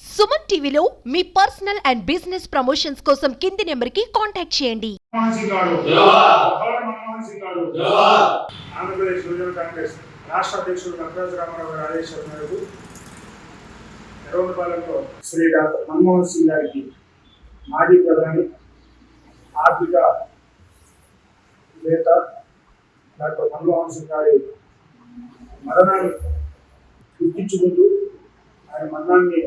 సుమన్ టీవీలో మీ personal and business promotions కోసం కింది నెంబర్కి కాంటాక్ట్ చేయండి. మన్మోహన్ సింగ్ గారు. జవహర్ జవహర్ మన్మోహన్ సింగ్ గారు. జవహర్ ఆంధ్రప్రదేశ్ యువజన కాంగ్రెస్ రాష్ట్ర అధ్యక్షుడు నటరాజ రామారావు గారి ఆదేశాల మేరకు ఎర్రగొండపాలెంలో శ్రీ డాక్టర్ మన్మోహన్ సింగ్ గారికి మాజీ ప్రధాని ఆర్థిక నేత డాక్టర్ మన్మోహన్ సింగ్ గారి మరణాన్ని గుర్తించుకుంటూ ఆయన మరణాన్ని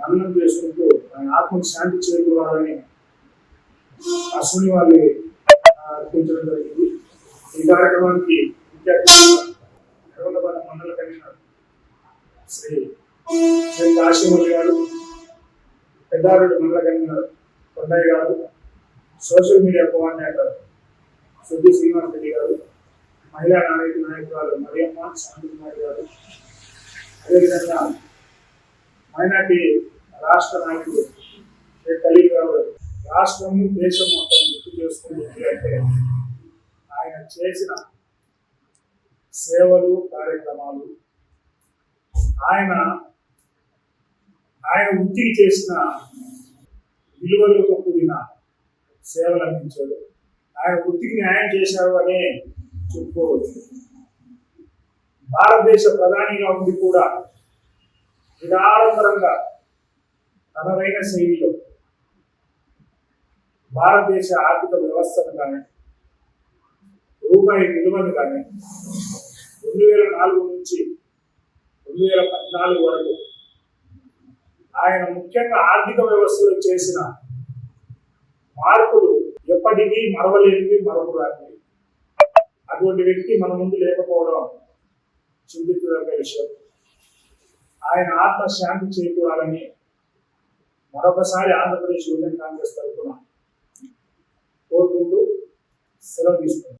మననం చేసుకుంటూ ఆయన ఆత్మకు శాంతి చేకూరాలని అశ్విని వాళ్ళు అర్పించడం జరిగింది. ఈ కార్యక్రమానికి ముఖ్య మండల కమిషనర్ శ్రీ శ్రీ కాశీమల్లి గారు పెద్దారెడ్డి మండల కమిషనర్ కొండయ్య గారు social media coordinator Suddi Srinivas Reddy గారు మహిళా నాయకు నాయకురాలు మరియమ్మ శాంతికుమారి గారు. అదేవిధంగా మైనార్టీ రాష్ట్ర నాయకులు శ్రీ ఖలీల్ గారు రాష్ట్రము దేశం మొత్తం గుర్తు చేసుకుంటుంది అంటే ఆయన చేసిన సేవలు కార్యక్రమాలు ఆయన ఆయన వృత్తికి చేసిన విలువలతో కూడిన సేవలు అందించాడు. ఆయన వృత్తికి న్యాయం చేశారు అనే చెప్పుకోవచ్చు. భారతదేశ ప్రధానిగా ఉండి కూడా విడాడంబరంగా తనదైన శైలిలో భారతదేశ ఆర్థిక వ్యవస్థను కానీ రూపాయి విలువను కానీ రెండు వేల నాలుగు నుంచి రెండు వేల పద్నాలుగు వరకు ఆయన ముఖ్యంగా ఆర్థిక వ్యవస్థలో చేసిన మార్పులు ఎప్పటికీ మరవలేనివి మరపురానివి అటువంటి వ్యక్తి మన ముందు లేకపోవడం చింతించదగ్గ విషయం. ఆయన ఆత్మ శాంతి చేకూరాలని మరొకసారి ఆంధ్రప్రదేశ్ యువజన కాంగ్రెస్ తరఫున కోరుకుంటూ సెలవు తీసుకుంటాం